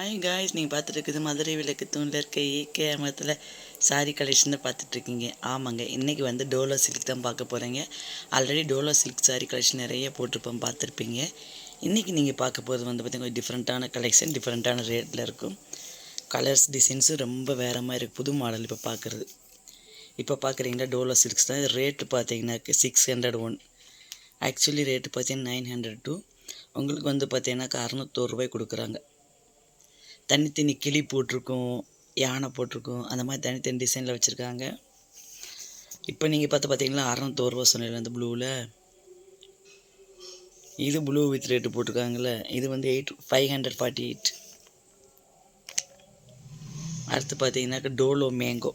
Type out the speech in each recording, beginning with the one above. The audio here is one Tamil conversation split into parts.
ஹாய் காய்ஸ் நீங்கள் பார்த்துட்டு இருக்குது மதுரை விளக்கு தூணில் இருக்க ஏகே அமரத்தில் சாரி கலெக்ஷன் பார்த்துட்ருக்கீங்க. ஆமாங்க இன்றைக்கி வந்து டோலோ சில்க் தான் பார்க்க போகிறீங்க already dola silk sari collection நிறைய போட்டிருப்போம் பார்த்துருப்பீங்க. இன்றைக்கி நீங்கள் பார்க்க போகிறது வந்து பார்த்திங்கன்னா டிஃப்ரெண்ட்டான கலெக்ஷன் டிஃப்ரெண்ட்டான ரேட்டில் இருக்கும். கலர்ஸ் டிசைன்ஸும் ரொம்ப வேறு மாதிரி இருக்குது புது மாடல் இப்போ பார்க்குறது. இப்போ பார்க்குறீங்களா டோலோ சில்க்ஸ் தான். ரேட்டு பார்த்தீங்கன்னாக்க six hundred one actually rate பார்த்தீங்கன்னா நைன் ஹண்ட்ரட் டூ உங்களுக்கு வந்து பார்த்தீங்கன்னாக்கா அறநூத்தோரூபாய் கொடுக்குறாங்க. தனித்தனி கிளி போட்டிருக்கும் யானை போட்டிருக்கும் அந்த மாதிரி தனித்தனி டிசைனில் வச்சுருக்காங்க. இப்போ நீங்கள் பார்த்து பார்த்தீங்கன்னா அறநூத்தோரு ரூபா சொன்னீங்க அந்த ப்ளூவில் இது ப்ளூ வித் ரேட்டு போட்டிருக்காங்கள இது வந்து eight five hundred forty eight அடுத்து பார்த்தீங்கன்னாக்க டோலோ மேங்கோ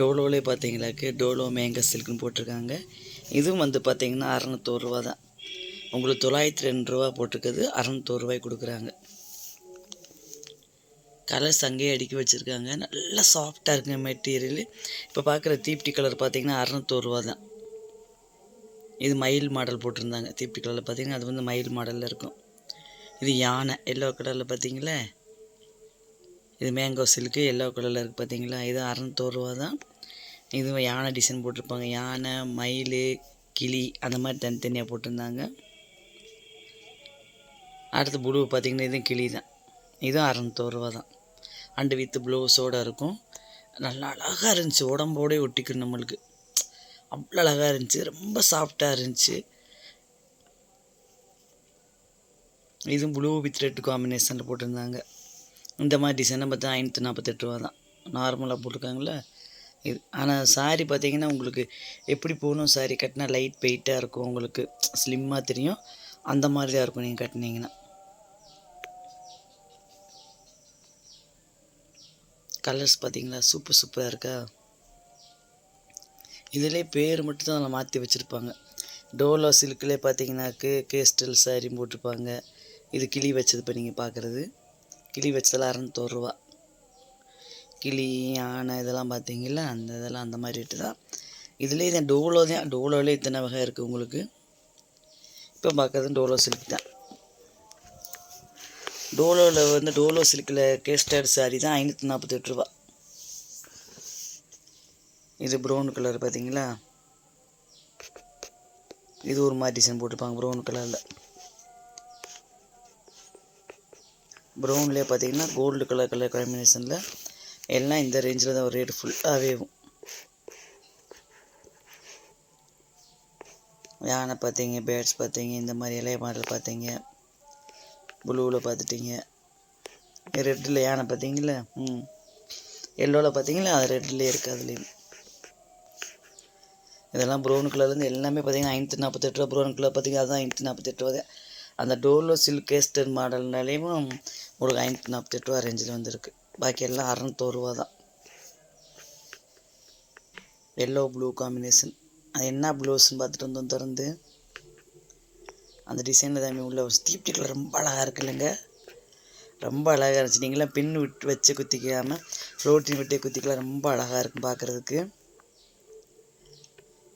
டோலோலே பார்த்தீங்களாக்கு டோலோ மேங்கோ சில்க்குன்னு போட்டிருக்காங்க. இதுவும் வந்து பார்த்தீங்கன்னா அறநூத்தோரு ரூபா தான். உங்களுக்கு தொள்ளாயிரத்தி ரெண்டு ரூபா போட்டிருக்குது அறநூத்தோரு ரூபாய் கொடுக்குறாங்க. கலர்ஸ் அங்கேயே அடுக்கி வச்சுருக்காங்க. நல்லா சாஃப்டாக இருக்குங்க மெட்டீரியல் இப்போ பார்க்குற தீப்டி கலர் பார்த்தீங்கன்னா அறநூத்தூறுவா ரூபா தான். இது மயில் மாடல் போட்டிருந்தாங்க. தீப்டி கலரில் பார்த்தீங்கன்னா அது வந்து மயில் மாடலில் இருக்கும். இது யானை எல்லோ கலரில் பார்த்தீங்களா இது மேங்கோ சில்க்கு எல்லோ கலரில் இருக்குது பார்த்தீங்களா இது அறநூத்தூறுவா ரூபா தான். இது யானை டிசைன் போட்டிருப்பாங்க. யானை மயில் கிளி அந்த மாதிரி தனித்தனியாக போட்டிருந்தாங்க. அடுத்து ப்ளூ பார்த்தீங்கன்னா இதுவும் கிளி தான். இதுவும் அறநூத்தூறுவா ரூபா தான். அண்டு வித்து ப்ளவுஸோடு இருக்கும். நல்லா அழகாக இருந்துச்சு. உடம்போடே ஒட்டிக்கும் நம்மளுக்கு. அவ்வளோ அழகாக இருந்துச்சு. ரொம்ப சாஃப்டாக இருந்துச்சு. இதுவும் ப்ளூ வித் ரெட் காம்பினேஷனில் போட்டிருந்தாங்க. இந்த மாதிரி டிசைனை பார்த்தா ஐநூற்றி நாற்பத்தெட்டு ரூபா தான். நார்மலாக போட்டிருக்காங்களே இது ஆனால் சாரீ பார்த்தீங்கன்னா உங்களுக்கு எப்படி போகணும் சாரீ கட்டினா லைட் வெயிட்டாக இருக்கும். உங்களுக்கு ஸ்லிம்மாக தெரியும். அந்த மாதிரி தான் இருக்கும் நீங்கள் கட்டினீங்கன்னா. கலர்ஸ் பார்த்தீங்களா? சூப்பர் சூப்பராக இருக்கா? இதிலே பேர் மட்டும் தான் அதில் மாற்றி வச்சுருப்பாங்க. டோலோ சில்க்லேயே பார்த்தீங்கன்னாக்கு கேஸ்டல் சாரி போட்டிருப்பாங்க. இது கிளி வச்சது இப்போ நீங்கள் பார்க்குறது. கிளி வச்சதெல்லாம் அறநூத்தோரு ரூபா கிளி யானை இதெல்லாம் பார்த்தீங்களா அந்த இதெல்லாம் அந்த மாதிரி ரேட்டு தான். இதுலேயே தான் டோலோ தான் டோலோவிலே இத்தனை வகை இருக்குது உங்களுக்கு. இப்போ பார்க்குறது டோலோ சில்க் தான். டோலோவில் வந்து டோலோ சில்கில் கேஸ்டர் சாரி தான் ஐநூற்றி நாற்பத்தெட்டு ரூபா. இது ப்ரௌன் கலர் பார்த்தீங்களா இது ஒரு மாதிரி டிசைன் போட்டிருப்பாங்க ப்ரௌன் கலரில் ப்ரௌன்லேயே பார்த்தீங்கன்னா கோல்டு கலர் கலர் காம்பினேஷனில் எல்லாம் இந்த ரேஞ்சில் தான் ஒரு ரேட் ஃபுல்லாகவே யானை பார்த்தீங்க பேர்ட்ஸ் பார்த்தீங்க இந்த மாதிரி இலைய மாடல் பார்த்தீங்க ப்ளூவில் பார்த்துட்டிங்க. ரெட்டில் யானை பார்த்தீங்களா ம். எல்லோவில் பார்த்தீங்களா அது ரெட்லேயே இருக்குது அதுலேயும். இதெல்லாம் ப்ரௌன் கலர்லேருந்து எல்லாமே பார்த்தீங்கன்னா ஐநூற்றி நாற்பத்தெட்டு ரூபா ப்ரௌன் கலர் பார்த்தீங்கன்னா அதுதான் ஐநூற்றி நாற்பத்தெட்டு ரூபா. அந்த டோலோ சில்க் கேஸ்டர் மாடல்னாலேயும் உங்களுக்கு ஐநூற்றி நாற்பத்தெட்டு ரூபா ரேஞ்சில் வந்திருக்கு. பாக்கி எல்லாம் அறநூத்தோரு ரூபா தான். எல்லோ ப்ளூ காம்பினேஷன் அது என்ன ப்ளவுஸ்ன்னு பார்த்துட்டு வந்தோம் திறந்து. அந்த டிசைனில் தான் உள்ள ஸ்டீப் கலர் ரொம்ப அழகாக இருக்குல்லங்க ரொம்ப அழகாக இருந்துச்சு. நீங்களாம் பின் விட்டு வச்சு குத்திக்காமல் ஃப்ளோட்டின் விட்டே குத்திக்கலாம். ரொம்ப அழகாக இருக்கும் பார்க்குறதுக்கு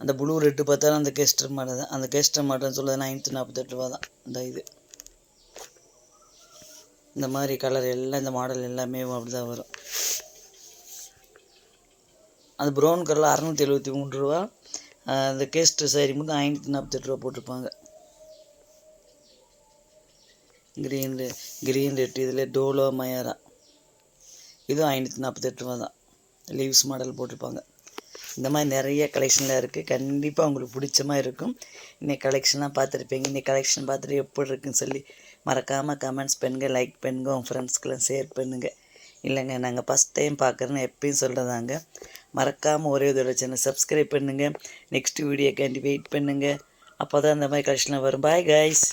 அந்த ப்ளூ ரெட்டு பார்த்தாலும் அந்த கெஸ்டர் மாடல் தான். அந்த கெஸ்டர் மாடல்னு சொல்லுறது ஐநூற்றி நாற்பத்தெட்டு ரூபா தான். இந்த இது. இந்த மாதிரி கலர் எல்லாம் இந்த மாடல் எல்லாமே அப்படி தான் வரும். அந்த ப்ரௌன் கலரில் அறநூற்றி எழுபத்தி மூணு ரூபா. அந்த கேஸ்டர் சாரி மட்டும் ஐநூற்றி நாற்பத்தெட்டு ரூபா போட்டிருப்பாங்க. கிரீன் க்ரீன் ரெட் இதில் டோலோ மயாரா இதுவும் ஐநூற்றி நாற்பத்தெட்டு ரூபா தான். லீவ்ஸ் மாடல் போட்டிருப்பாங்க. இந்த மாதிரி நிறைய கலெக்ஷனில் இருக்குது கண்டிப்பாக உங்களுக்கு பிடிச்ச மாதிரி இருக்கும். இன்னைக்கு கலெக்ஷன்லாம் பார்த்துருப்பீங்க. இன்னைக்கு கலெக்ஷன் பார்த்துட்டு எப்படி இருக்குன்னு சொல்லி மறக்காமல் கமெண்ட்ஸ் பண்ணுங்கள் லைக் பண்ணுங்கள் உங்கள் ஃப்ரெண்ட்ஸ்க்கெல்லாம் ஷேர் பண்ணுங்கள் இல்லைங்க நாங்கள் ஃபஸ்ட் டைம் பார்க்குறேன்னு எப்பயும் சொல்கிறதாங்க மறக்காமல் ஒரே இதோட சேனல் சப்ஸ்கிரைப் பண்ணுங்கள் நெக்ஸ்ட் வீடியோக்காண்டி வெயிட் பண்ணுங்கள் அப்போ தான் இந்த மாதிரி கலெக்ஷன்லாம் வரும். Bye guys